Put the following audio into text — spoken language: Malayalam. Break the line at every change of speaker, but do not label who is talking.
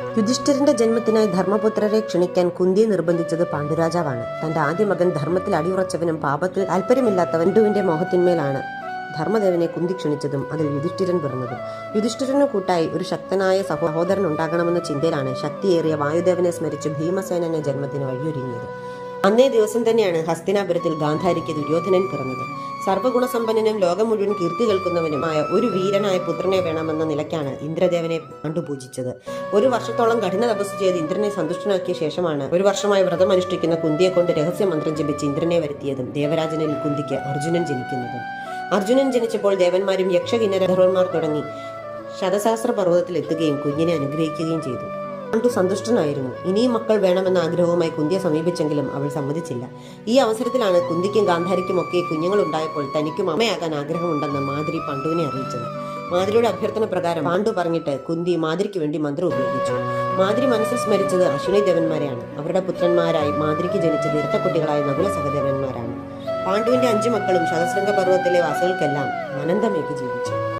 യുധിഷ്ഠിരന്റെ ജന്മത്തിനായി ധർമ്മപുത്രരെ ക്ഷണിക്കാൻ കുന്തിയെ നിർബന്ധിച്ചത് പാണ്ഡുരാജാവാണ്. തന്റെ ആദ്യ മകൻ ധർമ്മത്തിൽ അടിയുറച്ചവനും പാപത്തിൽ താല്പര്യമില്ലാത്തവൻ ഡുവിന്റെ മോഹത്തിന്മേലാണ് ധർമ്മദേവനെ കുന്തി ക്ഷണിച്ചതും അതിൽ യുധിഷ്ഠിരൻ പിറന്നതും. യുധിഷ്ഠിരനു കൂട്ടായി ഒരു ശക്തനായ സഹോദരൻ ഉണ്ടാകണമെന്ന ചിന്തയിലാണ് ശക്തിയേറിയ വായുദേവനെ സ്മരിച്ച് ഭീമസേനന്റെ ജന്മത്തിന് വഴിയൊരുങ്ങിയത്. അന്നേ ദിവസം തന്നെയാണ് ഹസ്തിനാപുരത്തിൽ ഗാന്ധാരിക്ക് ദുര്യോധനൻ പിറന്നത്. സർവഗുണസമ്പന്നനും ലോകം മുഴുവൻ കീർത്തി കേൾക്കുന്നവനുമായ ഒരു വീരനായ പുത്രനെ വേണമെന്ന നിലയ്ക്കാണ് ഇന്ദ്രദേവനെ കണ്ടുപൂജിച്ചത് ഒരു വർഷത്തോളം കഠിന തപസ് ചെയ്ത് ഇന്ദ്രനെ സന്തുഷ്ടനാക്കിയ ശേഷമാണ് ഒരു വർഷമായി വ്രതം അനുഷ്ഠിക്കുന്ന കുന്തിയെ കൊണ്ട് രഹസ്യ മന്ത്രം ജപിച്ച് ഇന്ദ്രനെ വരുത്തിയതും ദേവരാജനിൽ കുന്തിക്ക് അർജുനൻ ജനിക്കുന്നതും. അർജുനൻ ജനിച്ചപ്പോൾ ദേവന്മാരും യക്ഷകിന്നരധർവന്മാർ തുടങ്ങി ശതസഹസ്ര പർവതത്തിൽ എത്തുകയും കുഞ്ഞിനെ അനുഗ്രഹിക്കുകയും ചെയ്തു. പാണ്ഡു സന്തുഷ്ടനായിരുന്നു. ഇനിയും മക്കൾ വേണമെന്ന ആഗ്രഹവുമായി കുന്തിയെ സമീപിച്ചെങ്കിലും അവൾ സമ്മതിച്ചില്ല. ഈ അവസരത്തിലാണ് കുന്തിക്കും കുഞ്ഞുങ്ങൾ ഉണ്ടായപ്പോൾ തനിക്കും അമ്മയാകാൻ ആഗ്രഹമുണ്ടെന്ന് മാതിരി പണ്ടുവിനെ അറിയിച്ചത്. മാതിരിയുടെ അഭ്യർത്ഥന പ്രകാരം പാണ്ഡു പറഞ്ഞിട്ട് കുന്തി മാതിരിക്ക് വേണ്ടി മന്ത്രം ഉപയോഗിച്ചു. മാതിരി മനസ്സിൽ സ്മരിച്ചത് അശ്വിനി ദേവന്മാരെയാണ്. അവരുടെ പുത്രന്മാരായി മാതിരിക്ക് ജനിച്ചത് ഇരട്ടക്കുട്ടികളായ നകുല സഹദേവന്മാരാണ്. പാണ്ഡുവിന്റെ അഞ്ചു മക്കളും ശതശൃംഗ പർവതത്തിലെ വാസികൾക്കെല്ലാം അനന്തമേക്ക് ജീവിച്ചു.